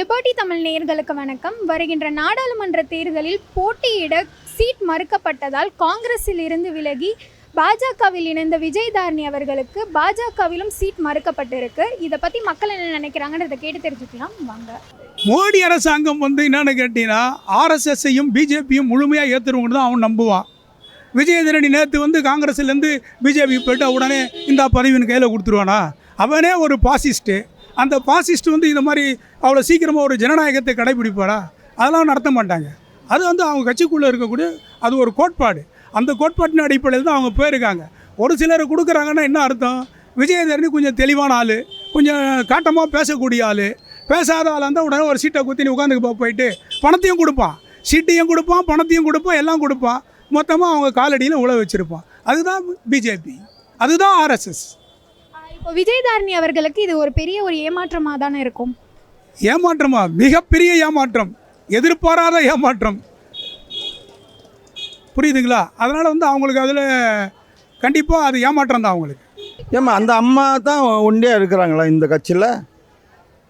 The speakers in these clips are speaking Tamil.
லிபர்டி தமிழ் நேயர்களுக்கு வணக்கம். வருகின்ற நாடாளுமன்ற தேர்தலில் போட்டியிட சீட் மறுக்கப்பட்டதால் காங்கிரஸில் இருந்து விலகி பாஜகவில் இணைந்த விஜயதாரணி அவர்களுக்கு பாஜகவிலும் சீட் மறுக்கப்பட்டிருக்கு. இதை பற்றி மக்கள் என்ன நினைக்கிறாங்கன்றதை கேட்டு தெரிஞ்சுக்கலாம். வாங்க. மோடி அரசாங்கம் வந்து என்னன்னு கேட்டீங்கன்னா ஆர்எஸ்எஸ்ஸையும் பிஜேபியும் முழுமையாக ஏற்றுருவங்க தான் அவன் நம்புவான். விஜயதரணி நேற்று வந்து காங்கிரஸ்லேருந்து பிஜேபி போயிட்டு உடனே இந்த பதவியின் கையில் கொடுத்துருவானா? அவனே ஒரு பாசிஸ்ட்டு அந்த பாசிஸ்ட் வந்து இந்த மாதிரி அவ்வளோ சீக்கிரமாக ஒரு ஜனநாயகத்தை கடைபிடிப்பாரா? அதெல்லாம் நடத்த மாட்டாங்க அது வந்து அவங்க கட்சிக்குள்ளே இருக்கக்கூடிய அது ஒரு கோட்பாடு. அந்த கோட்பாட்டின் அடிப்படையில் தான் அவங்க போயிருக்காங்க. ஒரு சிலர் கொடுக்குறாங்கன்னா என்ன அர்த்தம்? விஜயதரணி கொஞ்சம் தெளிவான ஆள் கொஞ்சம் காட்டமாக பேசக்கூடிய ஆள். பேசாத ஆளாக இருந்தால் உடனே ஒரு சீட்டை குத்தி நீ உட்காந்துக்கு போயிட்டு பணத்தையும் கொடுப்பான். சீட்டையும் கொடுப்பான் பணத்தையும் கொடுப்பான் எல்லாம் கொடுப்பான். மொத்தமாக அவங்க காலடியில் உழ வச்சுருப்பான். அதுதான் பிஜேபி அதுதான் ஆர்எஸ்எஸ் விஜயதாரணி அவர்களுக்கு இது ஒரு பெரிய ஒரு ஏமாற்றமாக தானே இருக்கும்? ஏமாற்றமா? மிகப்பெரிய ஏமாற்றம். எதிர்பாராத ஏமாற்றம். புரியுதுங்களா? அதனால் வந்து அவங்களுக்கு அதில் கண்டிப்பாக அது ஏமாற்றம் தான் அவங்களுக்கு. ஏம்மா அந்த அம்மா தான் ஒண்டியாக இருக்கிறாங்களா இந்த கட்சியில்?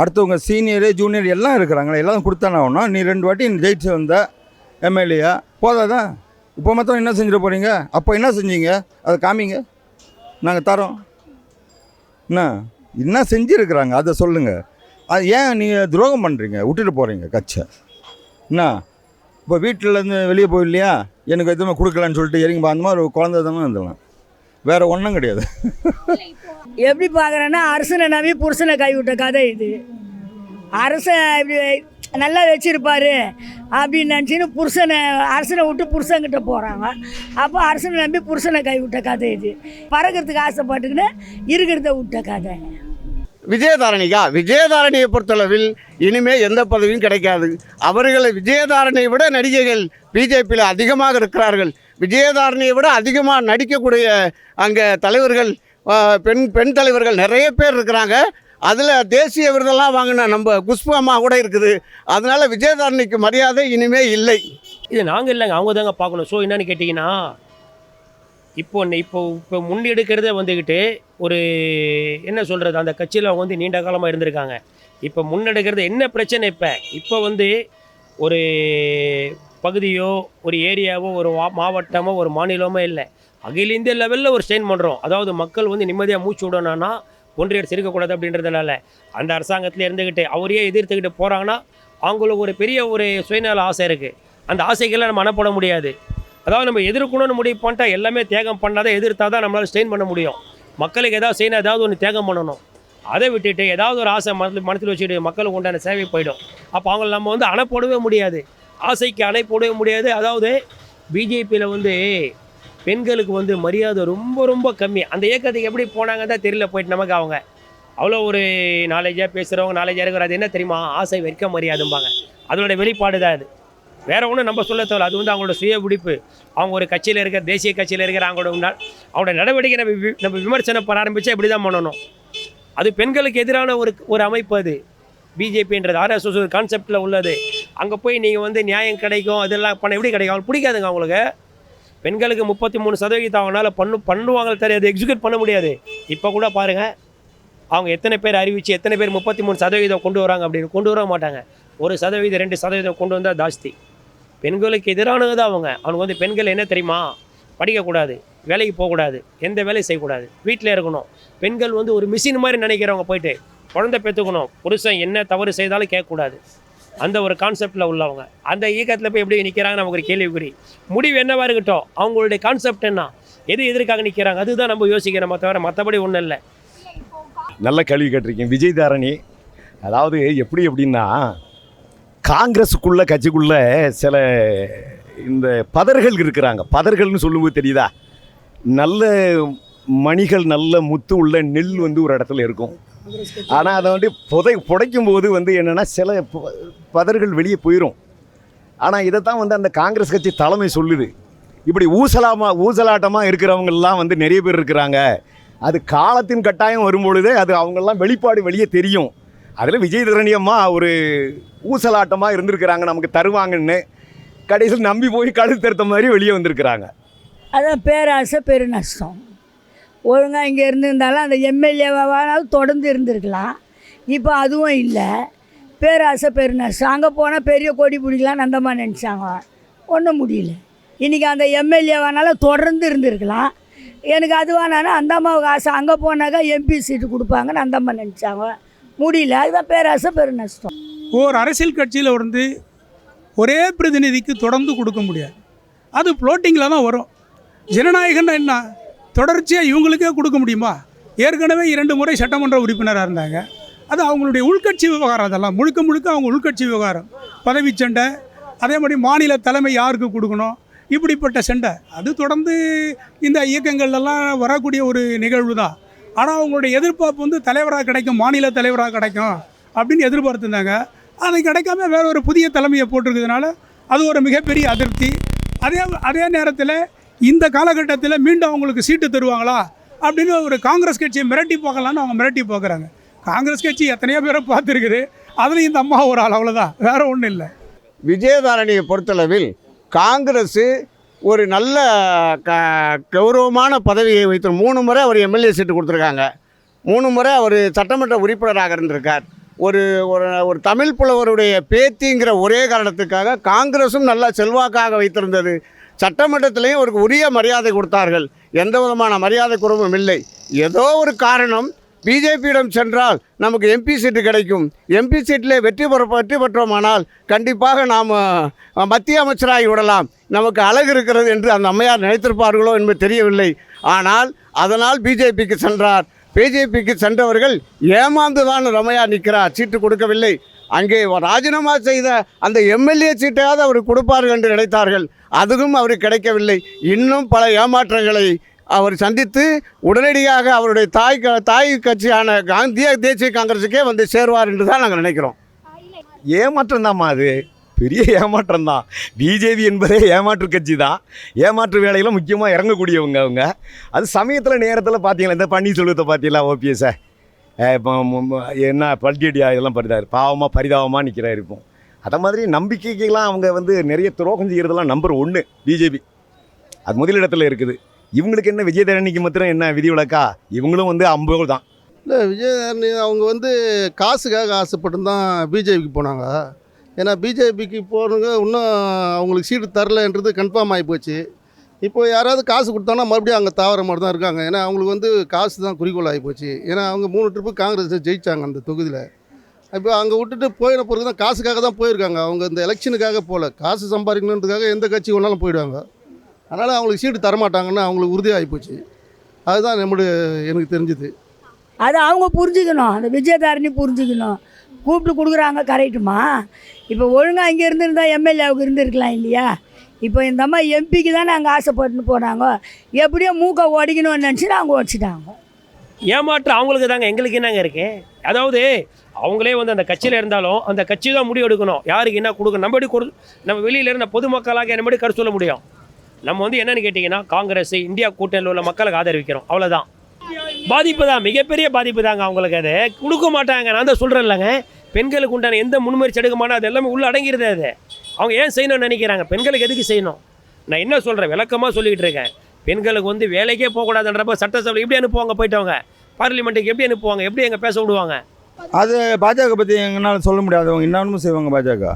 அடுத்தவங்க சீனியரு ஜூனியர் எல்லாம் இருக்கிறாங்களா? எல்லாம் கொடுத்தானே ஆகணும். நீ ரெண்டு வாட்டி ஜெயிச்சு வந்த எம்எல்ஏயா? போதாதா? இப்போ மொத்தம் என்ன செஞ்சிட போகிறீங்க அப்போ என்ன செஞ்சீங்க? அதை காமிங்க. நாங்கள் தரோம். என்ன? என்ன செஞ்சுருக்குறாங்க? அதை சொல்லுங்கள் அது ஏன் நீங்கள் துரோகம் பண்ணுறீங்க விட்டுட்டு போகிறீங்க கட்சை. என்ன? இப்போ வீட்டிலேருந்து வெளியே போயிடலையா? எனக்கு எதுவுமே கொடுக்கலன்னு சொல்லிட்டு இறங்கி அந்த மாதிரி ஒரு குழந்தை தானே இருந்தலாம் வேறு ஒன்றும் கிடையாது. எப்படி பார்க்குறேன்னா அரசனை நம்பி புருஷனை கைவிட்ட கதை இது. அரசன் இப்படி நல்லா வச்சிருப்பார் அப்படின்னு நினச்சின்னு புருஷனை அரசனை விட்டு புருஷன்கிட்ட போகிறாங்க அப்போ அரசனை நம்பி புருஷனை கைவிட்ட கதை இது. பறக்கிறதுக்கு ஆசைப்பட்டுக்கின்னு இருக்கிறத விட்ட கதை. விஜயதாரணிக்கா விஜயதாரணியை பொறுத்தளவில் இனிமே எந்த பதவியும் கிடைக்காது. அவர்களை விஜயதாரணியை விட நடிகைகள் பிஜேபியில் அதிகமாக இருக்கிறார்கள். விஜயதாரணியை விட அதிகமாக நடிக்கக்கூடிய அங்கே தலைவர்கள் பெண் பெண் தலைவர்கள் நிறைய பேர் இருக்கிறாங்க. அதில் தேசிய விருதெல்லாம் வாங்கின நம்ம குஷ்பு அம்மா கூட இருக்குது. அதனால் விஜயதாரணிக்கு மரியாதை இனிமே இல்லை. இது நாங்கள் இல்லைங்க அவங்க தாங்க பார்க்கணும். ஸோ என்னன்னு கேட்டிங்கன்னா இப்போ இப்போ இப்போ முன்னெடுக்கிறதே வந்துக்கிட்டு ஒரு என்ன சொல்கிறது அந்த கட்சியில் அவங்க வந்து நீண்ட காலமாக இருந்திருக்காங்க. இப்போ முன்னெடுக்கிறது என்ன பிரச்சனை இப்போ? இப்போ வந்து ஒரு பகுதியோ ஒரு ஏரியாவோ ஒரு வா- மாவட்டமோ ஒரு மாநிலமோ இல்லை. அகில இந்திய லெவலில் ஒரு ஸ்டெயின் பண்ணுறோம் அதாவது மக்கள் வந்து நிம்மதியாக மூச்சு விடணும்னா ஒன்றிய அரசு இருக்கக்கூடாது அப்படின்றதுனால அந்த அரசாங்கத்தில் இருந்துக்கிட்டு அவரையே எதிர்த்துக்கிட்டு போகிறாங்கன்னா அவங்களுக்கு ஒரு பெரிய ஒரு சுயநல ஆசை இருக்குது அந்த ஆசைக்கெல்லாம் நம்ம அனுப்பட முடியாது. அதாவது நம்ம எதிர்க்கணும்னு முடிவு பண்ணிட்டா எல்லாமே தியாகம் பண்ணாத எதிர்த்தா தான் நம்மளால் ஸ்டெயின் பண்ண முடியும். மக்களுக்கு ஏதாவது செய்யணும் ஏதாவது ஒன்று தியாகம் பண்ணணும். அதை விட்டுட்டு ஏதாவது ஒரு ஆசை மனத்தில் மனத்தில் வச்சுட்டு மக்களுக்கு உண்டான சேவை போயிடும். அப்போ அவங்கள நம்ம வந்து அணை போடவே முடியாது. ஆசைக்கு அணை போடவே முடியாது. அதாவது பிஜேபியில் வந்து பெண்களுக்கு வந்து மரியாதை ரொம்ப ரொம்ப கம்மி. அந்த இயக்கத்துக்கு எப்படி போனாங்க தான் தெரியல போயிட்டு நமக்கு அவங்க. அவ்வளோ ஒரு நாலேஜாக பேசுகிறவங்க நாலேஜாக இருக்கிற அது என்ன தெரியுமா? ஆசை வெட்க மரியாதைம்பாங்க. அதோட வெளிப்பாடு தான் அது. வேற ஒன்றும் நம்ம சொல்ல தேவை அது வந்து அவங்களோட சுய பிடிப்பு அவங்க ஒரு கட்சியில் இருக்கிற தேசிய கட்சியில் இருக்கிற அவங்களோட அவங்களோட நடவடிக்கை நம்ம வி- நம்ம விமர்சனம் பண்ண ஆரம்பித்தா இப்படி தான் பண்ணணும். அது பெண்களுக்கு எதிரான ஒரு ஒரு அமைப்பு அது. பிஜேபின்றது ஆர்எஸ்எஸ் ஒரு கான்செப்டில் உள்ளது. அங்கே போய் நீங்கள் வந்து நியாயம் கிடைக்கும் அதெல்லாம் பண்ண எப்படி கிடைக்கும்? அவங்களுக்கு பிடிக்காதுங்க அவங்களுக்கு. பெண்களுக்கு முப்பத்தி மூணு சதவீதம் அவங்களால பண்ணு பண்ணுவாங்க தெரியாது எக்ஸிக்யூட் பண்ண முடியாது. இப்போ கூட பாருங்கள் அவங்க எத்தனை பேர் அறிவிச்சு எத்தனை பேர் முப்பத்தி மூணு சதவீதம் கொண்டு வராங்க அப்படின்னு கொண்டு வர மாட்டாங்க. ஒரு சதவீதம் ரெண்டு சதவீதம் கொண்டு வந்தால் ஜாஸ்தி. பெண்களுக்கு எதிரானது தான் அவங்க அவனுக்கு வந்து பெண்கள் என்ன தெரியுமா? படிக்கக்கூடாது வேலைக்கு போகக்கூடாது எந்த வேலையும் செய்யக்கூடாது. வீட்டில் இருக்கணும். பெண்கள் வந்து ஒரு மிஷின் மாதிரி நினைக்கிறவங்க போயிட்டு குழந்தை பெற்றுக்கணும். புருஷன் என்ன தவறு செய்தாலும் கேட்கக்கூடாது. அந்த ஒரு கான்செப்டில் உள்ளவங்க. அந்த இயக்கத்தில் போய் எப்படி நிற்கிறாங்க நமக்கு ஒரு கேள்விக்குறி. முடிவு என்னவா இருக்கட்டும் அவங்களுடைய கான்செப்ட் என்ன? எது எதற்காக நிற்கிறாங்க அதுதான் நம்ம யோசிக்கிறோம் தவிர மற்றபடி ஒன்றும் இல்லை. நல்ல கேள்வி கேட்டிருக்கேன் விஜய் தாரணி அதாவது எப்படி எப்படின்னா காங்கிரஸுக்குள்ள கட்சிக்குள்ள சில இந்த பதர்கள் இருக்கிறாங்க. பதர்கள்னு சொல்லும்போது தெரியுதா? நல்ல மணிகள் நல்ல முத்து உள்ள நெல் வந்து ஒரு இடத்துல இருக்கும். ஆனால் அதை வந்து புதை புடைக்கும் போது வந்து என்னென்னா சில ப- பதர்கள் வெளியே போயிடும் ஆனால் இதைத்தான் வந்து அந்த காங்கிரஸ் கட்சி தலைமை சொல்லுது. இப்படி ஊசலாமா ஊசலாட்டமாக இருக்கிறவங்கெல்லாம் வந்து நிறைய பேர் இருக்கிறாங்க. அது காலத்தின் கட்டாயம் வரும்பொழுதே அது அவங்கெல்லாம் வெளிப்பாடு வெளியே தெரியும். அதில் விஜய் தரணி ஒரு ஊசலாட்டமாக இருந்திருக்கிறாங்க நமக்கு தருவாங்கன்னு. கடைசியில் நம்பி போய் கழுத்து மாதிரி வெளியே வந்திருக்கிறாங்க. அதான் பேராசை பெரு நஷ்டம். ஒழுங்காக இங்கே இருந்திருந்தாலும் அந்த எம்எல்ஏவாவது தொடர்ந்து இருந்திருக்கலாம். இப்போ அதுவும் இல்லை. பேராசை பெரு அங்கே போனால் பெரிய கொடி பிடிக்கலாம் நந்தமாக நினச்சாங்க. ஒன்றும் முடியல. இன்றைக்கி அந்த எம்எல்ஏவானாலும் தொடர்ந்து இருந்திருக்கலாம். எனக்கு அதுவானாலும் அந்த அம்மாவுக்கு ஆசை. அங்கே போனாக்கா எம்பி சீட்டு கொடுப்பாங்கன்னு அந்த அம்மா நினச்சாங்க. முடியல. அதுதான் பேராசை பெருநஷ்டம் ஒரு அரசியல் கட்சியில் வந்து ஒரே பிரதிநிதிக்கு தொடர்ந்து கொடுக்க முடியாது. அது ஃப்ளோட்டிங்கில் தான் வரும். ஜனநாயகம்னா என்ன? தொடர்ச்சியாக இவங்களுக்கே கொடுக்க முடியுமா? ஏற்கனவே இரண்டு முறை சட்டமன்ற உறுப்பினராக இருந்தாங்க. அது அவங்களுடைய உள்கட்சி விவகாரம் அதெல்லாம். முழுக்க முழுக்க அவங்க உள்கட்சி விவகாரம். பதவி சண்டை அதே மாதிரி மாநில தலைமை யாருக்கு கொடுக்கணும்? இப்படிப்பட்ட சண்டை. அது தொடர்ந்து இந்த இயக்கங்கள்லாம் வரக்கூடிய ஒரு நிகழ்வு தான். ஆனால் அவங்களுடைய எதிர்பார்ப்பு வந்து தலைவராக கிடைக்கும் மாநில தலைவராக கிடைக்கும் அப்படின்னு எதிர்பார்த்துருந்தாங்க. அது கிடைக்காம வேற ஒரு புதிய தலைமையை போட்டிருக்கிறதுனால அது ஒரு மிகப்பெரிய அதிருப்தி. அதே அதே நேரத்தில் இந்த காலகட்டத்தில் மீண்டும் அவங்களுக்கு சீட்டு தருவாங்களா? அப்படின்னு ஒரு காங்கிரஸ் கட்சியை மிரட்டி பார்க்கலான்னு அவங்க மிரட்டி பார்க்குறாங்க காங்கிரஸ் கட்சி எத்தனையோ பேரை பார்த்துருக்குது. அதில் இந்த அம்மா ஒரு ஆள் அவ்வளோதான் வேற ஒன்றும் இல்லை. விஜயதாரணியை பொறுத்தளவில் காங்கிரஸு ஒரு நல்ல க கௌரவமான பதவியை வைத்து மூணு முறை அவர் எம்எல்ஏ சீட்டு கொடுத்துருக்காங்க. மூணு முறை அவர் சட்டமன்ற உறுப்பினராக இருந்திருக்கார். ஒரு ஒரு ஒரு தமிழ் புலவருடைய பேத்திங்கிற ஒரே காரணத்துக்காக காங்கிரஸும் நல்லா செல்வாக்காக வைத்திருந்தது. சட்டமன்றத்திலையும் அவருக்கு உரிய மரியாதை கொடுத்தார்கள். எந்த விதமான மரியாதை குறவும் இல்லை. ஏதோ ஒரு காரணம் பிஜேபியிடம் சென்றால் நமக்கு எம்பி சீட்டு கிடைக்கும். எம்பி சீட்டில் வெற்றி பெற வெற்றி பெற்றோமானால் கண்டிப்பாக நாம் மத்திய அமைச்சராகி விடலாம். நமக்கு அழகு இருக்கிறது என்று அந்த அம்மையார் நினைத்திருப்பார்களோ என்பது தெரியவில்லை. ஆனால் அதனால் பிஜேபிக்கு சென்றார். பிஜேபிக்கு சென்றவர்கள் ஏமாந்து தான் ரமையா நிற்கிறார். சீட்டு கொடுக்கவில்லை. அங்கே ராஜினாமா செய்த அந்த எம்எல்ஏ சீட்டையாவது அவர் கொடுப்பார்கள் என்று நினைத்தார்கள். அதுவும் அவருக்கு கிடைக்கவில்லை. இன்னும் பல ஏமாற்றங்களை அவர் சந்தித்து உடனடியாக அவருடைய தாய் க- தாய் கட்சியான காந்திய தேசிய காங்கிரஸுக்கே வந்து சேருவார் என்று தான் நாங்கள் நினைக்கிறோம். ஏமாற்றம் தான்மா அது. பெரிய ஏமாற்றம் தான் பிஜேபி என்பதே ஏமாற்று கட்சி தான் ஏமாற்று வேலையில் முக்கியமாக இறங்கக்கூடியவங்க அவங்க. அது சமயத்தில் நேரத்தில் பார்த்தீங்களா இந்த பன்னீர்செல்வத்தை பார்த்தீங்களா ஓபிஎஸ்ஸை என்ன பல்டியடியா இதெல்லாம் பரிதாரு பாவமாக பரிதாபமாக நிற்கிறாரு இப்போ. அதை மாதிரி நம்பிக்கைக்கெல்லாம் அவங்க வந்து நிறைய துரோகம் செய்கிறதெல்லாம் நம்பர் ஒன்று பிஜேபி. அது முதலிடத்தில் இருக்குது. இவங்களுக்கு என்ன விஜயதரணிக்கு மாத்திரம் என்ன விதி விளக்கா? இவங்களும் வந்து அம்பது தான். இல்லை விஜயதரணி அவங்க வந்து காசுக்காக ஆசைப்பட்டு தான் பிஜேபிக்கு போனாங்க. ஏன்னா பிஜேபிக்கு போனவங்க இன்னும் அவங்களுக்கு சீட்டு தரலன்றது கன்ஃபார்ம் ஆகி போச்சு. இப்போ யாராவது காசு கொடுத்தாங்கன்னா மறுபடியும் அங்கே தாவர மாதிரி தான் இருக்காங்க. ஏன்னா அவங்களுக்கு வந்து காசு தான் குறிக்கோள் ஆகி போச்சு. ஏன்னா அவங்க மூணு ட்ரிப்பு காங்கிரஸ் ஜெயிச்சாங்க அந்த தொகுதியில். இப்போ அங்கே விட்டுட்டு போயின பிறகு தான் காசுக்காக தான் போயிருக்காங்க. அவங்க இந்த எலெக்ஷனுக்காக போகல காசு சம்பாதிக்கணுன்றதுக்காக எந்த கட்சி வேணாலும் போயிடுவாங்க. அதனால் அவங்களுக்கு சீட்டு தரமாட்டாங்கன்னு அவங்களுக்கு உறுதியாகி போச்சு. அதுதான் நம்முடைய எனக்கு தெரிஞ்சுது. அது அவங்க புரிஞ்சுக்கணும். அந்த விஜயதாரணி புரிஞ்சுக்கணும். கூப்பிட்டு கொடுக்குறாங்க கரெக்டுமா இப்போ ஒழுங்காக இங்கே இருந்திருந்தா எம்எல்ஏவுக்கு இருந்திருக்கலாம் இல்லையா? இப்போ இந்த அம்மா எம்பிக்கு தானே நாங்கள் ஆசைப்பட்டுன்னு போனாங்க எப்படியோ மூக்கை ஒடிக்கணும்னு நினச்சி நாங்கள் உடச்சிட்டாங்க ஏமாற்றம் அவங்களுக்கு தாங்க எங்களுக்கு என்னங்க இருக்கு? அதாவது அவங்களே வந்து அந்த கட்சியில் இருந்தாலும் அந்த கட்சி தான் முடிவு எடுக்கணும். யாருக்கு என்ன கொடுக்கணும்? நம்ம கொடு நம்ம வெளியில் இருந்த பொதுமக்களாக என்ன கருத்து சொல்ல முடியும்? நம்ம வந்து என்னன்னு கேட்டிங்கன்னா காங்கிரஸ் இந்தியா கூட்டணியில் உள்ள மக்களுக்கு ஆதரவிக்கிறோம். அவ்வளோதான் பாதிப்பு தான். மிகப்பெரிய பாதிப்பு தாங்க அவங்களுக்கு அது. கொடுக்க மாட்டாங்க. நான் தான் சொல்கிறேன் இல்லைங்க பெண்களுக்கு உண்டான எந்த முன்முயற்சி எடுக்க மாட்டோம் அது எல்லாமே உள்ள அடங்கிடுது அது. அவங்க ஏன் செய்யணும்னு நினைக்கிறாங்க? பெண்களுக்கு எதுக்கு செய்யணும்? நான் என்ன சொல்கிறேன் விளக்கமாக சொல்லிக்கிட்டு இருக்கேன். பெண்களுக்கு வந்து வேலைக்கே போகக்கூடாதுன்றப்ப சட்டசபை எப்படி அனுப்புவாங்க போயிட்டவங்க? பார்லிமெண்ட்டுக்கு எப்படி அனுப்புவாங்க? எப்படி எங்கே பேச விடுவாங்க? அது பாஜக பற்றி எங்களால் சொல்ல முடியாது. அவங்க இன்னமும் செய்வாங்க பாஜக.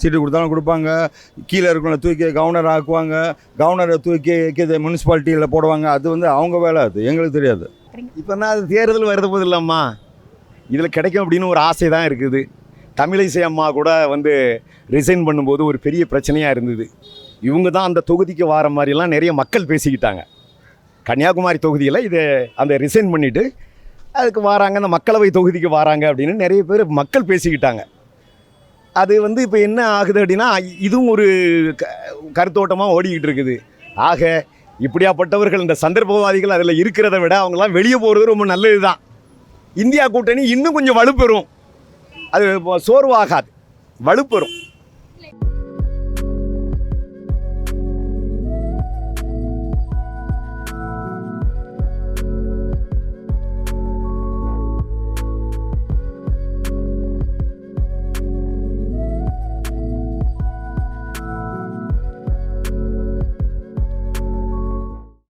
சீட்டு கொடுத்தாலும் கொடுப்பாங்க. கீழே இருக்கவங்கள தூக்கி கவர்னர் ஆக்குவாங்க. கவர்னரை தூக்கி கீழே முனிசிபாலிட்டியில் போடுவாங்க. அது வந்து அவங்க வேலை அது. எங்களுக்கு தெரியாது. இப்போ நான் அது தேர்தல் வருது போது இல்லம்மா. இதில் கிடைக்கும் அப்படின்னு ஒரு ஆசை தான் இருக்குது. தமிழிசை அம்மா கூட வந்து ரிசைன் பண்ணும்போது ஒரு பெரிய பிரச்சனையாக இருந்தது. இவங்க தான் அந்த தொகுதிக்கு வார மாதிரிலாம் நிறைய மக்கள் பேசிக்கிட்டாங்க. கன்னியாகுமரி தொகுதியில் இதை அந்த ரிசைன் பண்ணிவிட்டு அதுக்கு வராங்க அந்த மக்களவை தொகுதிக்கு வராங்க அப்படின்னு நிறைய பேர் மக்கள் பேசிக்கிட்டாங்க. அது வந்து இப்போ என்ன ஆகுது அப்படின்னா இதுவும் ஒரு க கருத்தோட்டமாக ஓடிக்கிட்டு இருக்குது. ஆக இப்படியாப்பட்டவர்கள் இந்த சந்தர்ப்பவாதிகள் அதில் இருக்கிறத விட அவங்களாம் வெளியே போகிறது ரொம்ப நல்லது தான் இந்தியா கூட்டணி இன்னும் கொஞ்சம் வலுப்பெறும். அது சோர்வாகாது. வலுப்பெறும்.